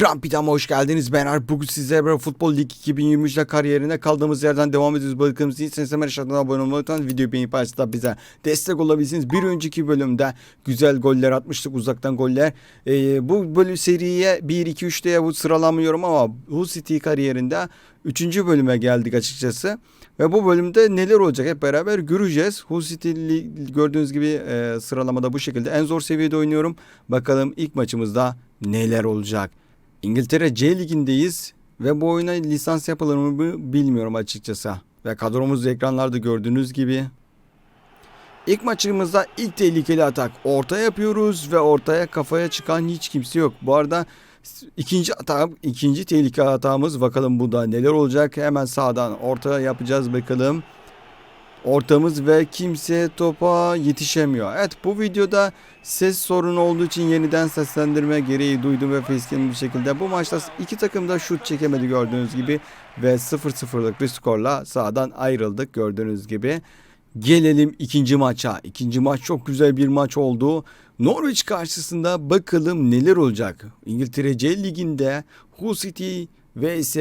Grand Pita'ma hoş geldiniz. Ben Alp. Bugün sizlere Futbol Lig 2023'de kariyerine kaldığımız yerden devam ediyoruz. Bakın değilseniz hemen aşağıdan abone olmayı unutmayın. Videoyu beğenip paylaşıp bize destek olabilirsiniz. Bir önceki bölümde güzel goller atmıştık uzaktan goller. Ee, bu bölüm seriye 1-2-3 diye bu sıralamıyorum ama Hull City kariyerinde 3. bölüme geldik açıkçası. Ve bu bölümde neler olacak hep beraber göreceğiz. Hull City gördüğünüz gibi e, sıralamada bu şekilde. En zor seviyede oynuyorum. Bakalım ilk maçımızda neler olacak. İngiltere C ligindeyiz ve bu oyuna lisans yapılır mı bilmiyorum açıkçası. Ve kadromuz ekranlarda gördüğünüz gibi. İlk maçımızda ilk tehlikeli atak orta yapıyoruz ve ortaya kafaya çıkan hiç kimse yok. Bu arada ikinci atak, ikinci tehlikeli atağımız bakalım bu da neler olacak. Hemen sağdan ortaya yapacağız bakalım. Ortamız ve kimse topa yetişemiyor. Evet bu videoda ses sorunu olduğu için yeniden seslendirme gereği duydum ve facecam bir şekilde. Bu maçta iki takım da şut çekemedi gördüğünüz gibi ve 0-0'lık bir skorla sahadan ayrıldık gördüğünüz gibi. Gelelim ikinci maça. İkinci maç çok güzel bir maç oldu. Norwich karşısında bakalım neler olacak. İngiltere C liginde Hull City vs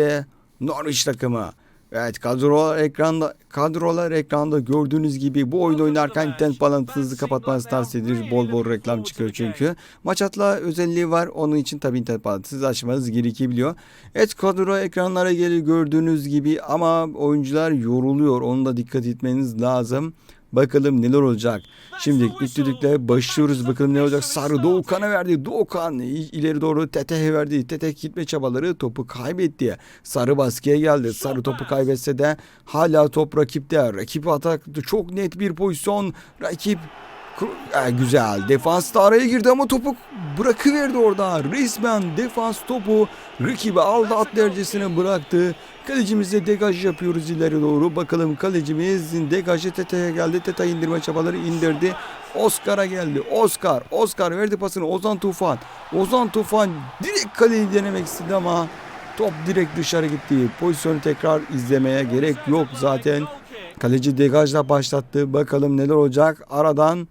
Norwich takımı. Evet kadrolar ekranda kadrolar ekranda gördüğünüz gibi bu oyunu oynarken internet bağlantınızı kapatmanızı tavsiye ediyoruz. Bol bol reklam çıkıyor çünkü. Maç atla özelliği var. Onun için tabii internet bağlantınızı açmanız gerekebiliyor. Evet kadro ekranlara gelir gördüğünüz gibi ama oyuncular yoruluyor. Onu da dikkat etmeniz lazım. Bakalım neler olacak. Şimdi ilk düdükle başlıyoruz. Bakalım ne olacak. Sarı Doğukan'a verdi. Doğukan ileri doğru Tete'ye verdi. Tete gitme çabaları topu kaybetti. Sarı baskıya geldi. Sarı topu kaybetse de hala top rakipte. Rakip atak çok net bir pozisyon. Rakip e, güzel. Defans da araya girdi ama topu bırakıverdi orada. Resmen defans topu rakibi aldı at derecesine bıraktı. Kalecimizle degaj yapıyoruz ileri doğru. Bakalım kalecimiz degajı Tete'ye geldi. Tete indirme çabaları indirdi. Oscar'a geldi. Oscar. Oscar verdi pasını Ozan Tufan. Ozan Tufan direkt kaleyi denemek istedi ama top direkt dışarı gitti. Pozisyonu tekrar izlemeye gerek yok zaten. Kaleci degajla başlattı. Bakalım neler olacak. Aradan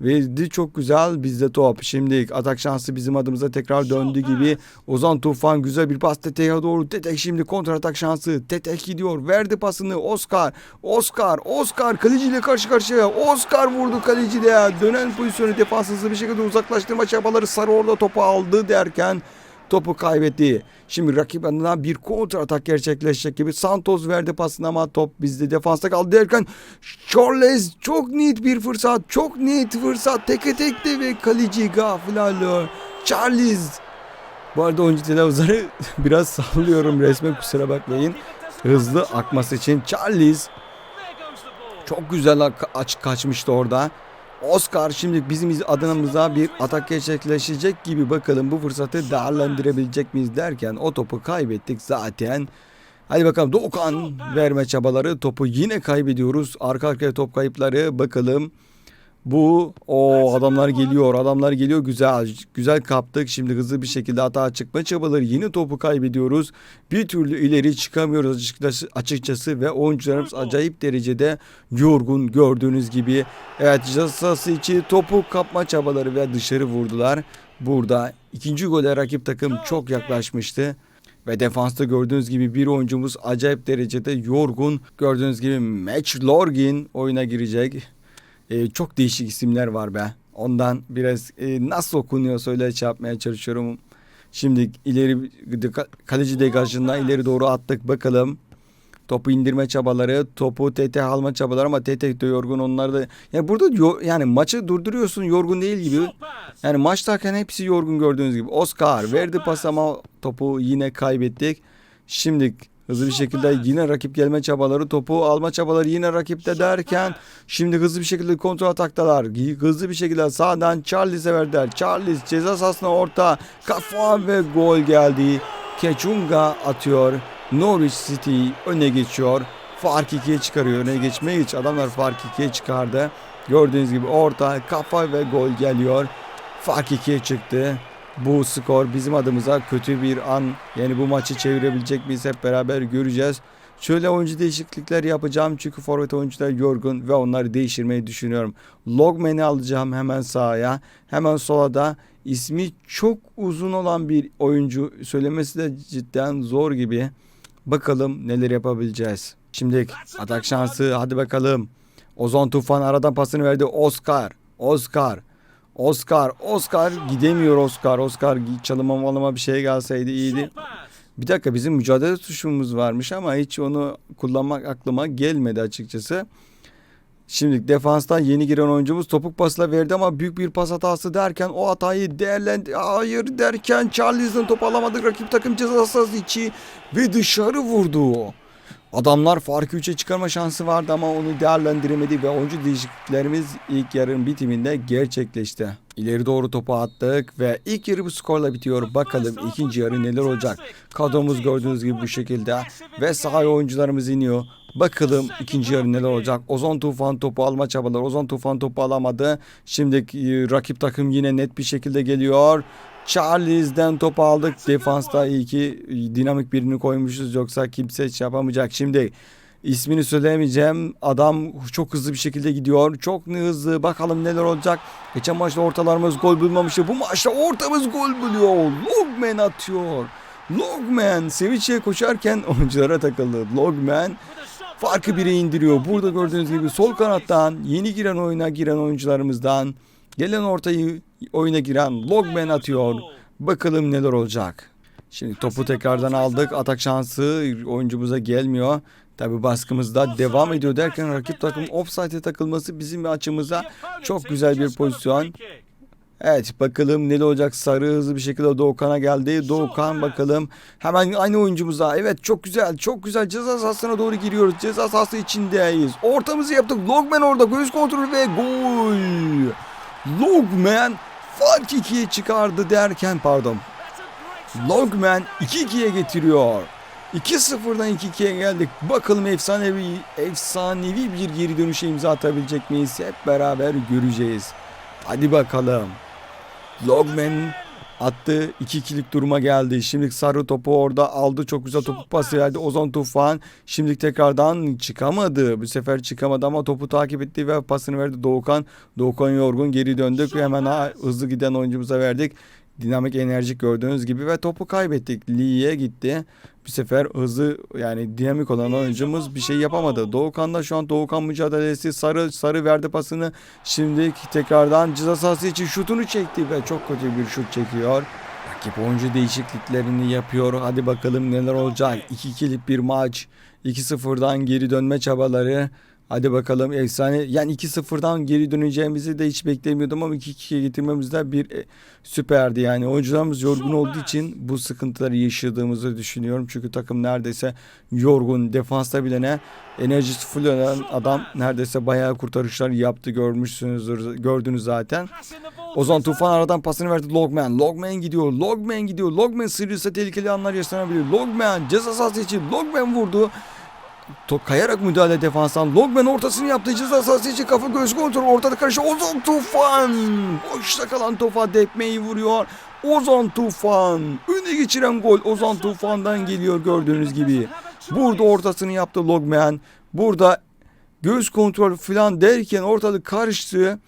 verdi çok güzel bizde top. Şimdi atak şansı bizim adımıza tekrar döndü gibi. Ozan Tufan güzel bir pas Tete'ye doğru. Tete şimdi kontra atak şansı. Tete gidiyor. Verdi pasını Oscar. Oscar. Oscar kaleciyle karşı karşıya. Oscar vurdu kaleci de. Dönen pozisyonu defans hızlı bir şekilde uzaklaştırma çabaları Sarı orada topu aldı derken topu kaybetti. Şimdi rakip adına bir kontra atak gerçekleşecek gibi. Santos verdi pasını ama top bizde defansta kaldı derken Charles çok net bir fırsat. Çok net fırsat. Teke tekte ve kaleci gafil. Charles. Bu arada oyuncu televizörü biraz sallıyorum resmen kusura bakmayın. Hızlı akması için Charles çok güzel aç kaçmıştı orada. Oscar şimdi bizim iz- adımıza bir atak gerçekleşecek gibi bakalım bu fırsatı değerlendirebilecek miyiz derken o topu kaybettik zaten. Hadi bakalım Doğukan verme çabaları topu yine kaybediyoruz. Arka arkaya top kayıpları bakalım. Bu o adamlar geliyor adamlar geliyor. Güzel güzel kaptık. Şimdi hızlı bir şekilde hata çıkma çabaları. Yine topu kaybediyoruz. Bir türlü ileri çıkamıyoruz açıkçası, açıkçası ve oyuncularımız acayip derecede yorgun gördüğünüz gibi. Evet ceza sahası içi topu kapma çabaları ve dışarı vurdular. Burada ikinci gole rakip takım çok yaklaşmıştı. Ve defansta gördüğünüz gibi bir oyuncumuz acayip derecede yorgun. Gördüğünüz gibi Match Lorgin oyuna girecek. Ee, çok değişik isimler var be. Ondan biraz e, nasıl okunuyor söyle şey yapmaya çalışıyorum. Şimdi ileri kaleci degajından ileri doğru attık bakalım. Topu indirme çabaları, topu TT alma çabaları ama TT de yorgun onlar da. Yani burada yani maçı durduruyorsun yorgun değil gibi. Yani maçtayken hepsi yorgun gördüğünüz gibi. Oscar verdi pas ama topu yine kaybettik. Şimdi hızlı bir şekilde yine rakip gelme çabaları, topu alma çabaları yine rakipte derken şimdi hızlı bir şekilde kontrol ataktalar. Hızlı bir şekilde sağdan Charles'e verdiler. Charles ceza sahasına orta kafa ve gol geldi. Kechunga atıyor. Norwich City öne geçiyor. Fark ikiye çıkarıyor. Öne geçmeye hiç adamlar fark ikiye çıkardı. Gördüğünüz gibi orta kafa ve gol geliyor. Fark ikiye çıktı. Bu skor bizim adımıza kötü bir an. Yani bu maçı çevirebilecek miyiz hep beraber göreceğiz. Şöyle oyuncu değişiklikler yapacağım çünkü forvet oyuncular yorgun ve onları değiştirmeyi düşünüyorum. Logman'i alacağım hemen sahaya. Hemen sola da ismi çok uzun olan bir oyuncu söylemesi de cidden zor gibi. Bakalım neler yapabileceğiz. Şimdi atak şansı hadi bakalım. Ozon Tufan aradan pasını verdi. Oscar. Oscar. Oscar. Oscar gidemiyor Oscar. Oscar çalıma malama bir şey gelseydi iyiydi. Bir dakika bizim mücadele tuşumuz varmış ama hiç onu kullanmak aklıma gelmedi açıkçası. Şimdi defanstan yeni giren oyuncumuz topuk pasla verdi ama büyük bir pas hatası derken o hatayı değerlendi. Hayır derken Charles'ın top alamadık rakip takım ceza sahası içi ve dışarı vurdu. Adamlar farkı 3'e çıkarma şansı vardı ama onu değerlendiremedi ve oyuncu değişikliklerimiz ilk yarının bitiminde gerçekleşti. İleri doğru topu attık ve ilk yarı bu skorla bitiyor. Bakalım ikinci yarı neler olacak. Kadromuz gördüğünüz gibi bu şekilde ve sahaya oyuncularımız iniyor. Bakalım ikinci yarı neler olacak. Ozon Tufan topu alma çabaları. Ozon Tufan topu alamadı. Şimdi rakip takım yine net bir şekilde geliyor. Charles'den topu aldık. Defansta iyi ki dinamik birini koymuşuz. Yoksa kimse hiç yapamayacak. Şimdi ismini söyleyemeyeceğim. Adam çok hızlı bir şekilde gidiyor. Çok hızlı. Bakalım neler olacak. Geçen maçta ortalarımız gol bulmamıştı. Bu maçta ortamız gol buluyor. Logman atıyor. Logman sevinçle koşarken oyunculara takıldı. Logman farkı bire indiriyor. Burada gördüğünüz gibi sol kanattan yeni giren oyuna giren oyuncularımızdan gelen ortayı oyuna giren Logman atıyor. Bakalım neler olacak. Şimdi topu tekrardan aldık. Atak şansı oyuncumuza gelmiyor. Tabi baskımız da devam ediyor derken rakip takım offside'e takılması bizim açımıza çok güzel bir pozisyon. Evet bakalım ne olacak sarı hızlı bir şekilde Doğukan'a geldi. Doğukan bakalım hemen aynı oyuncumuza. Evet çok güzel çok güzel ceza sahasına doğru giriyoruz. Ceza sahası içindeyiz. Ortamızı yaptık. Logman orada göz kontrolü ve gol. Logman fark 2'ye çıkardı derken pardon. Logman 2-2'ye getiriyor. 2-0'dan 2-2'ye geldik. Bakalım efsanevi efsanevi bir geri dönüşe imza atabilecek miyiz? Hep beraber göreceğiz. Hadi bakalım. Logman attı. 2-2'lik duruma geldi. Şimdi sarı topu orada aldı. Çok güzel topu pası verdi. Ozon Tufan şimdi tekrardan çıkamadı. Bu sefer çıkamadı ama topu takip etti ve pasını verdi Doğukan. Doğukan yorgun geri döndük ve hemen hızlı giden oyuncumuza verdik. Dinamik enerjik gördüğünüz gibi ve topu kaybettik. Lee'ye gitti. Bir sefer hızlı yani dinamik olan oyuncumuz bir şey yapamadı. Doğukan da şu an Doğukan mücadelesi sarı sarı verdi pasını. Şimdi tekrardan ceza sahası için şutunu çekti ve çok kötü bir şut çekiyor. Rakip oyuncu değişikliklerini yapıyor. Hadi bakalım neler olacak. 2-2'lik bir maç. 2-0'dan geri dönme çabaları. Hadi bakalım efsane. Yani 2-0'dan geri döneceğimizi de hiç beklemiyordum ama 2-2'ye getirmemiz de bir e, süperdi. Yani oyuncularımız yorgun olduğu için bu sıkıntıları yaşadığımızı düşünüyorum. Çünkü takım neredeyse yorgun. Defansta bile ne enerjisi full olan adam neredeyse bayağı kurtarışlar yaptı görmüşsünüzdür. Gördünüz zaten. Ozan Tufan aradan pasını verdi Logman. Logman gidiyor. Logman gidiyor. Logman sıyrılsa tehlikeli anlar yaşanabilir. Logman ceza sahası için Logman vurdu. Top kayarak müdahale defanstan. Logman ortasını yaptı. Ceza sahası için kafa göz kontrol. Ortada karşı Ozan Tufan. Boşta kalan topa depmeyi vuruyor. Ozan Tufan. Öne geçiren gol Ozan Tufan'dan geliyor gördüğünüz gibi. Burada ortasını yaptı Logman. Burada göz kontrol falan derken ortalık karıştı.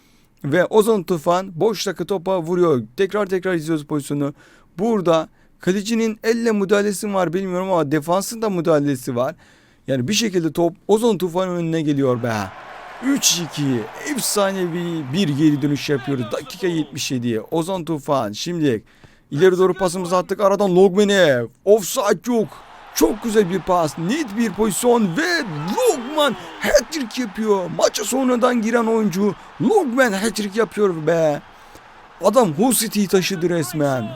Ve Ozan Tufan boştaki topa vuruyor. Tekrar tekrar izliyoruz pozisyonu. Burada kalecinin elle müdahalesi var bilmiyorum ama defansın da müdahalesi var. Yani bir şekilde top Ozan Tufan'ın önüne geliyor be. 3-2 efsanevi bir geri dönüş yapıyoruz. Dakika 77'ye Ozan Tufan şimdi ileri doğru pasımızı attık aradan Logman'e offside yok. Çok güzel bir pas, net bir pozisyon ve Logman hat-trick yapıyor. Maça sonradan giren oyuncu Logman hat-trick yapıyor be. Adam Hull City'yi taşıdı resmen.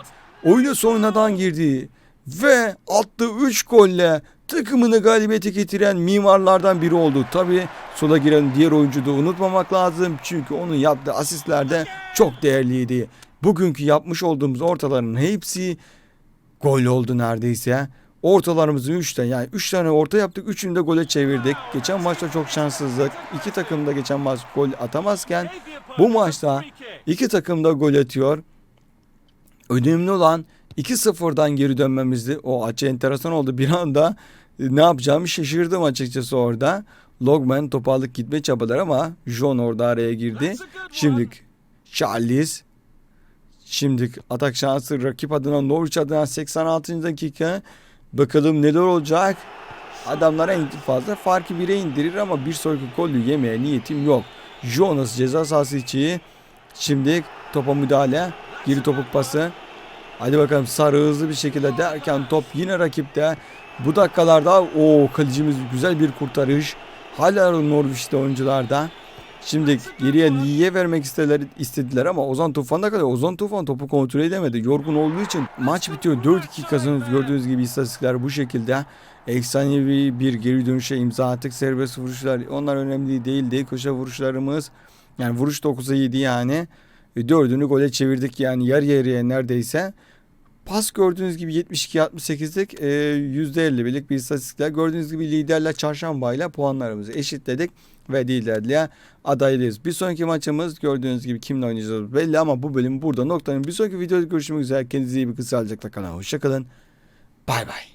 Oyuna sonradan girdi ve attığı 3 golle takımını galibiyete getiren mimarlardan biri oldu. Tabi sola giren diğer oyuncu da unutmamak lazım. Çünkü onun yaptığı asistler de çok değerliydi. Bugünkü yapmış olduğumuz ortaların hepsi gol oldu neredeyse. Ortalarımızın 3 tane yani 3 tane orta yaptık. 3'ünü de gole çevirdik. Geçen maçta çok şanssızlık. İki takım da geçen maç gol atamazken bu maçta iki takım da gol atıyor. Önemli olan 2-0'dan geri dönmemizdi. O açı enteresan oldu. Bir anda e, ne yapacağımı şaşırdım açıkçası orada. Logman topu alıp gitme çabalar ama John orada araya girdi. Şimdi Charles Şimdi atak şansı rakip adına Norwich adına 86. dakika. Bakalım neler olacak. Adamlar en fazla farkı bire indirir ama bir sonraki golü yemeye niyetim yok. Jonas ceza sahası içi. Şimdi topa müdahale. Geri topuk pası. Hadi bakalım sarı hızlı bir şekilde derken top yine rakipte. Bu dakikalarda o kalecimiz güzel bir kurtarış. Hala Norwich'te oyuncularda. Şimdi geriye Lee'ye vermek istediler, istediler ama Ozan Tufan'da kadar Ozan Tufan topu kontrol edemedi. Yorgun olduğu için maç bitiyor. 4-2 kazanıyoruz. Gördüğünüz gibi istatistikler bu şekilde. Efsanevi bir geri dönüşe imza attık. Serbest vuruşlar onlar önemli değildi. Köşe vuruşlarımız yani vuruş 9'a 7 yani. E, Dördünü gole çevirdik yani yarı yarıya neredeyse. Pas gördüğünüz gibi 72-68'lik e, %51'lik bir istatistikler. Gördüğünüz gibi liderle çarşambayla puanlarımızı eşitledik ve liderliğe adaylıyız. Bir sonraki maçımız gördüğünüz gibi kimle oynayacağız belli ama bu bölüm burada noktanın. Bir sonraki videoda görüşmek üzere. Kendinize iyi bakın. Sağlıcakla kalın. Hoşçakalın. Bay bay.